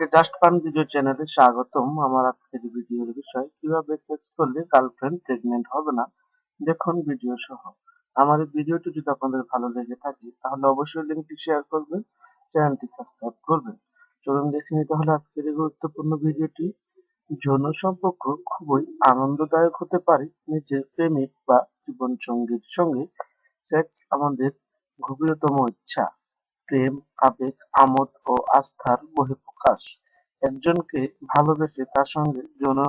সবাইকে just fun video চ্যানেলে স্বাগতম। আমার আজকের ভিডিওর বিষয়, কীভাবে সেক্স করলে গার্লফ্রেন্ড প্রেগনেন্ট হবে না? দেখুন ভিডিও সহ। আমার এই ভিডিওটি যদি আপনাদের ভালো লেগে থাকে, তাহলে অবশ্যই লিঙ্কটি শেয়ার করবেন চ্যানেলটি সাবস্ক্রাইব করবেন। চলুন দেখে নিতে হলে আজকের এই গুরুত্বপূর্ণ ভিডিওটি যৌন সম্পর্ক খুবই আনন্দদায়ক হতে পারে নিজের প্রেমিক বা জীবন সঙ্গীর সঙ্গে। সেক্স আমাদের গভীরতম ইচ্ছা। প্রেম, আবেগ, আমোদ ও আস্থার বহিঃপ্রকাশ। একজনকে ভালোবেসে তার সঙ্গে যৌন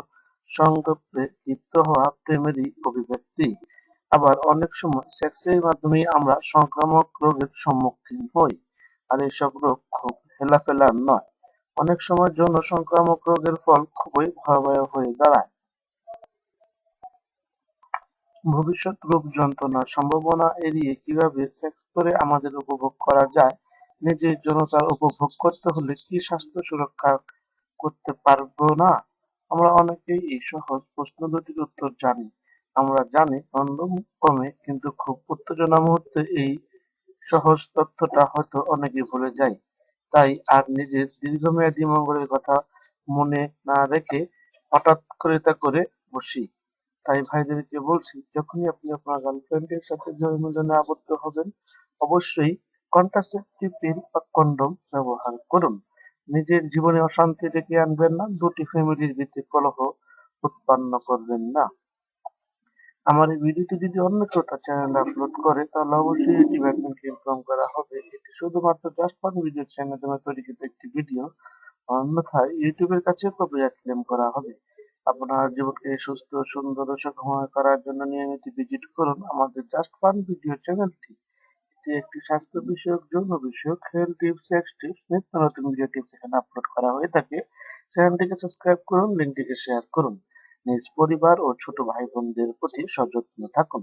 সংযোগে লিপ্ত হওয়া প্রেমেরই অভিব্যক্তি। আবার অনেক সময় সেক্সের মাধ্যমেই আমরা সংক্রামক রোগের সম্মুখীন হই, আর এসব রোগ খুব হেলাফেলার নয়। অনেক সময় যৌন সংক্রামক রোগের ফল খুবই ভয়াবহ হয়ে দাঁড়ায়। ভবিষ্যৎ রোগ যন্ত্রণার সম্ভাবনা এড়িয়ে কীভাবে সেক্স করে আমাদের উপভোগ করা যায় নিজের যৌনতার উপভোগ করতে হলে কি স্বাস্থ্য সুরক্ষা করতে পারব না? আমরা অনেকেই এই সহজ প্রশ্ন দুটির উত্তর জানি। আমরা জানি কন্ডোম কমে কিন্তু খুব উত্তেজনা মুহূর্তে এই সহজ তথ্যটা হয়তো অনেকে ভুলে যায়। তাই আর নিজের দীর্ঘমেয়াদী মঙ্গলের কথা মনে না রেখে হঠাৎ করে তা করে বসি। তাই ভাইদেরকে বলছি, যখনই আপনি আপনার গার্লফ্রেন্ডের সাথে জয়মিলনে আবদ্ধ হবেন, অবশ্যই কন্ট্রাসেপটিভ কন্ডম ব্যবহার করুন। নিজের জীবনে অশান্তি ডেকে আনবেন না, দুটি ফ্যামিলির ভিত্তি কলহ উৎপন্ন করবেন না। আমার এই ভিডিওটি যদি অন্য তার চ্যানেলে আপলোড করে, তাহলে অবশ্যই ইউটিউব অ্যাডমিনকে ইনফর্ম করা হবে। এটি শুধুমাত্র জাস্ট ফান ভিডিও চ্যানেলে তৈরিকৃত একটি ভিডিও। অন্যথায় ইউটিউবের কাছে কপিরাইট ক্লেম করা হবে। আপনার জীবনকে সুস্থ, সুন্দর ও সুখময় করার জন্য নিয়মিত ভিজিট করুন। আমাদের জাস্ট ফান ভিডিও চ্যানেলটি। এটি একটি স্বাস্থ্য বিষয়ক, যৌন বিষয়ক হেলথ টিপস সেক্স টিপস নিত্য নতুন ভিডিও টিপস এখানে আপলোড করা হয়ে থাকে। চ্যানেলটিকে সাবস্ক্রাইব করুন লিঙ্কটিকে শেয়ার করুন। নিজ পরিবার ও ছোট ভাই বোনদের প্রতি সযত্ন থাকুন।